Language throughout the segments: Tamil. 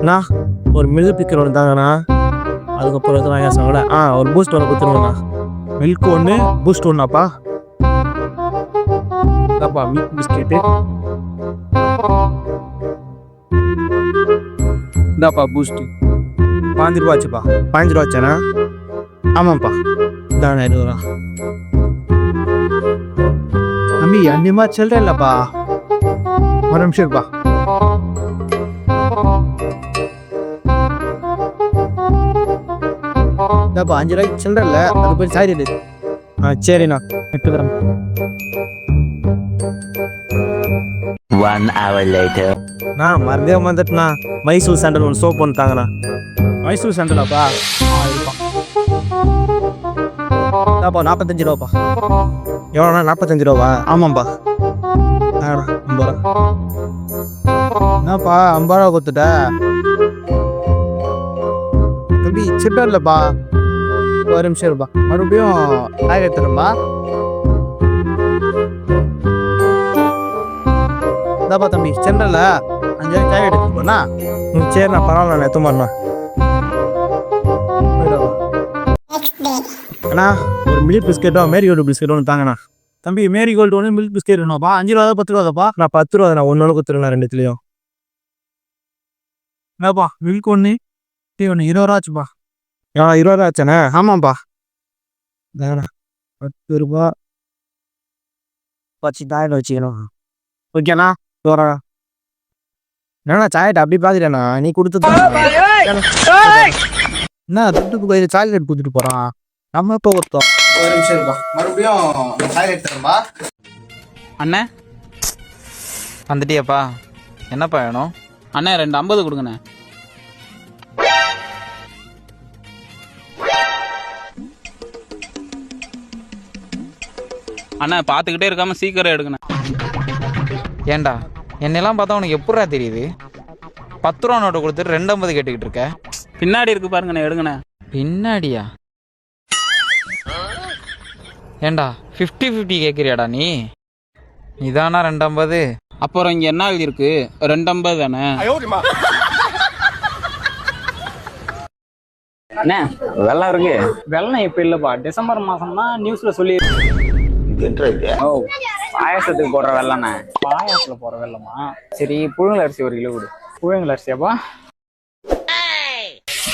அண்ணா ஒரு மில்க் பிக்கர் ஒன்று தாங்கண்ணா. அதுக்கப்புறம் எதுவும் வாங்க சொன்னாங்களே ஆ ஒரு பூஸ்ட் ஒன்று கொடுத்துருவோண்ணா மில்க் ஒன்று பூஸ்ட் ஒன்றாப்பா அதாப்பா மில்க் பிஸ்கெட்டு இந்தாப்பா பூஸ்ட்டு பாஞ்சு ரூபா ஆச்சுப்பா. பாஞ்சு ரூபா ஆச்சாண்ணா? ஆமாம்ப்பா. இதாண்ணா இருபது ரூபா தம்பி அன்னியமா சில்லற இல்லைப்பா ஒரு நிமிஷம் இருப்பா. இதாப்பா அஞ்சு ரூபாய்க்கு சில்லற இல்லை அது போய் சாரி எடு. ஆ சரிண்ணா. எடுத்துக்கிறேன் One hour later. நான் மறந்தே வந்துட்டுண்ணா மைசூர் சாண்டல் ஒன்று சோப் ஒன்று தாங்கண்ணா. மைசூர் சாண்டலாப்பா ஆ இருப்பா இதாப்பா நாற்பத்தஞ்சு ரூபாப்பா. எவ்வளோண்ணா நாற்பத்தஞ்சு ரூபாவா? ஆமாம்ப்பா ஐம்பது ரூபா. என்னப்பா ஐம்பது ரூபா கொடுத்துட்ட? தம்பி சில்லற இல்லைப்பா. ஒரு நிமிஷம் இருப்பா. மறுபடியும் காய் எடுத்துரும்பா இதாப்பா தம்பி சில்லறல அஞ்சு காய் எடுத்துக்கோண்ணா ம் சரிண்ணா பரவாயில்ல நான் எத்து மாட்டேண்ணா அண்ணா ஒரு மில்க் பிஸ்கெட்டோ மேரிகோல்டு பிஸ்கெட் ஒன்று தாங்கண்ணா. தம்பி மேரிகோல்டு ஒன்று மில்க் பிஸ்கெட் வேணும்ப்பா. அஞ்சு ரூபா பத்து ரூபாப்பா நான் பத்து ரூபா நான் ஒன்று ஒன்று கொடுத்துருவேன் ரெண்டுத்துலேயும். என்னப்பா மில்க் ஒன்று டீ ஒன்று இருபது ரூபா ஆச்சுப்பா. ஆ இருபது ரூபா ஆச்சாண்ணே. ஆமாம்ப்பா தாங்கண்ணா பத்து ரூபா. வச்சு தாயில வச்சுக்கணும். ஓகேண்ணா தோறா என்னண்ணா சாயட்டை அப்படி பார்த்துட்டேண்ணா நீ கொடுத்து என்ன துட்டுக்கு போய் சாக்லேட் கொடுத்துட்டு போகிறான் நம்ம இப்போ கொடுத்தோம்? ஒரு நிமிஷம் இருப்பா. மறுபடியும் சாக்லேட் தரம்பா அண்ணே. வந்துட்டியாப்பா? என்னப்பா வேணும்? அண்ணே ரெண்டு ஐம்பது கொடுங்கண்ணே. அண்ணா பார்த்துக்கிட்டே இருக்காம சீக்கிரம் எடுங்கண்ணே ஏன்டா என்னெல்லாம் பார்த்தா உனக்கு எப்படா தெரியுது? பத்து ரூபா நோட்டை கொடுத்துட்டு ரெண்டு ஐம்பது கேட்டுக்கிட்டு இருக்க? பின்னாடி இருக்கு பாருங்கண்ணே எடுங்கண்ணே. பின்னாடியா? ஏண்டா ஃபிஃப்டி ஃபிஃப்டி கேட்குறியாடா நீ? இதானா ரெண்டம்பது அப்புறம் இங்க என்ன எழுதியிருக்கு? ரெண்டம்பது தானே? அண்ணே வெள்ளம் இருக்கு. வெள்ளம் இப்ப இல்லப்பா. டிசம்பர் மாசம் தான் நியூஸ்ல சொல்லி ஓ பாயாசத்துக்கு போடுற வெள்ளண்ணே. பாயாசத்துல போடுற வெள்ளமா? சரி புழுங்கல் அரிசி ஒரு கிலோ கொடு. புழுங்கல் அரிசியாப்பா?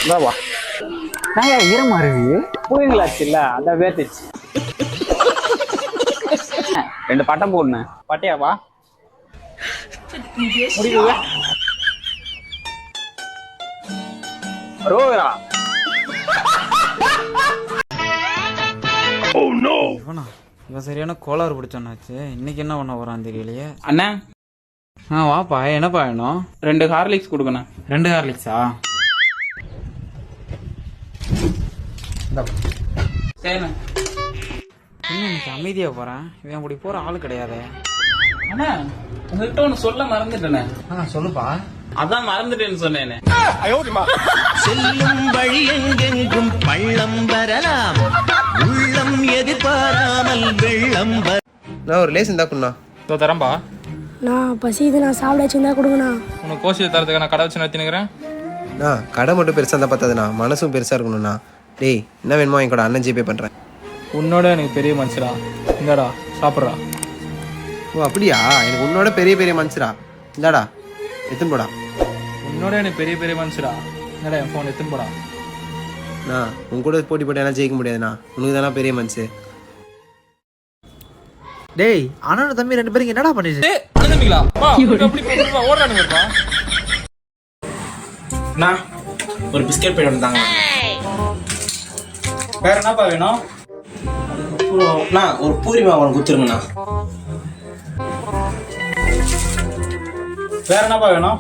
இதாப்பா நாங்க ஈரமா இருக்கு? புழுங்கல் அரிசி இல்ல அதான் வேர்த்துச்சு. ரெண்டு பட்டம் போடுண்ணே. பட்டையாப்பா? முடியுது ரோகரா. இவனா இவன் சரியான கோளாறு பிடிச்சானாச்சு இன்னைக்கு என்ன பண்ண போறான் தெரியலையே. அண்ணா. ஆ வாப்பா என்னப்பா வேணும்? ரெண்டு ஹார்லிக்ஸ் கொடுக்கண்ணா. ரெண்டு ஹார்லிக்ஸா? சரிண்ணா. இன்னைக்கு அமைதியா போறேன்? இவன் அப்படி போற ஆளு கிடையாதே. அண்ணா உங்ககிட்ட ஒன்று சொல்ல மறந்துட்டேனே ஆ சொல்லுப்பா. அதான் மறந்துட்டேன்னு சொன்னேனே. செல்லும் வழி எங்கெங்கும் பள்ளம் வரலாம். உள்ளம் எதிர்பாராமல் வெள்ளம் வர நான் ஒரு லேஸ் இருந்தா குண்ணா இதோ தரம்பா நான் பசிது நான் சாப்பிட வச்சிருந்தா கொடுங்கண்ணா. உனக்கு கோஷி தரதுக்கு நான் கடை வச்சு நடத்தினுக்கிறேன். அண்ணா கடை மட்டும் பெருசாக இருந்தால் பார்த்தாதுண்ணா மனசும் பெருசாக இருக்கணும்ண்ணா. டேய் என்ன வேணுமோ என் கூட அண்ணன் ஜிபே பண்ணுறேன் உன்னோட எனக்கு பெரிய மனுஷடா இந்தாடா சாப்பிட்றா. ஓ அப்படியா? எனக்கு உன்னோட பெரிய பெரிய மனுஷரா. இந்தாடா. எத்துன்னு போடா? உன்னோட எனக்கு பெரிய பெரிய மனுஷடா என்னடா என் ஃபோன் எடுத்துன்னு போடா? அண்ணா உன் கூட போட்டி போட்டு எல்லாம் ஜெயிக்க முடியாதுண்ணா. உனக்கு தானே பெரிய மனுஷு டேய் அண்ணன் தம்பி ரெண்டு பேரும் என்னடா பண்ணிட்டு அனுப்பிங்களா வா அப்படி ஓடுறானுங்கப்பா அண்ணா ஒரு பிஸ்கெட் பேட் ஒன்று தாங்க வேற என்னப்பா வேணும்? ஒரு பூரி மாவு ஒன்று கொடுத்துருங்கண்ணா. வேற என்னப்பா வேணும்?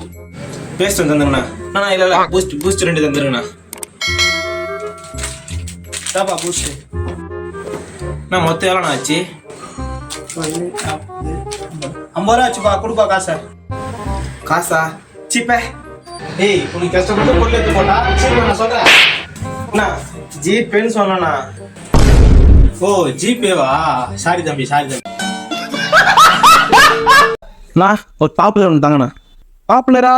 பேஸ்ட் தந்துருங்கண்ணா. அண்ணா இல்லை இல்லை பூஸ்ட் பூஸ்ட் ரெண்டு தந்துருங்கண்ணா. தாப்பா பூஸ்ட் அண்ணா மொத்தம் எவ்வளோண்ணா ஆச்சு? ஐம்பது ரூபா ஆச்சுப்பா கொடுப்பா காசை. காசா? சிப்பே ஏய் உனக்கு கஷ்டப்பட்டு பொருள் எடுத்து போட்டா? சரி நான் சொல்கிறேன் அண்ணா ஜிபேன்னு சொன்னண்ணா. ஓ ஜிபேவா? சாரி தம்பி சாரி தம்பி. அண்ணா ஒரு பாப்புலர் ஒன்று தாங்கண்ணா. பாப்புலரா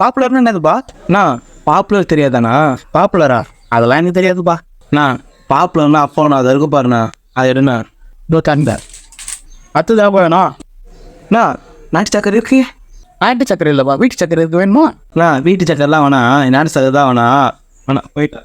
பாப்புலர்னு என்னதுப்பா? அண்ணா பாப்புலர் தெரியாதாண்ணா. பாப்புலரா அதெல்லாம் எனக்கு தெரியாதுப்பா. அண்ணா பாப்புலர்னா அப்போ நான் அதை இருக்கு பாருண்ணா. அது எடுண்ணா. இதோ தந்த. அடுத்ததாக வேணா அண்ணா நாட்டு சக்கரை இருக்கு? நாட்டு சக்கரை இல்லைப்பா. வீட்டு சக்கரை இருக்கு வேணுமா? அண்ணா வீட்டு சக்கரெல்லாம் வேணாம். நாட்டு சக்கரை தான் வேணாம். வேணாம் போயிட்டா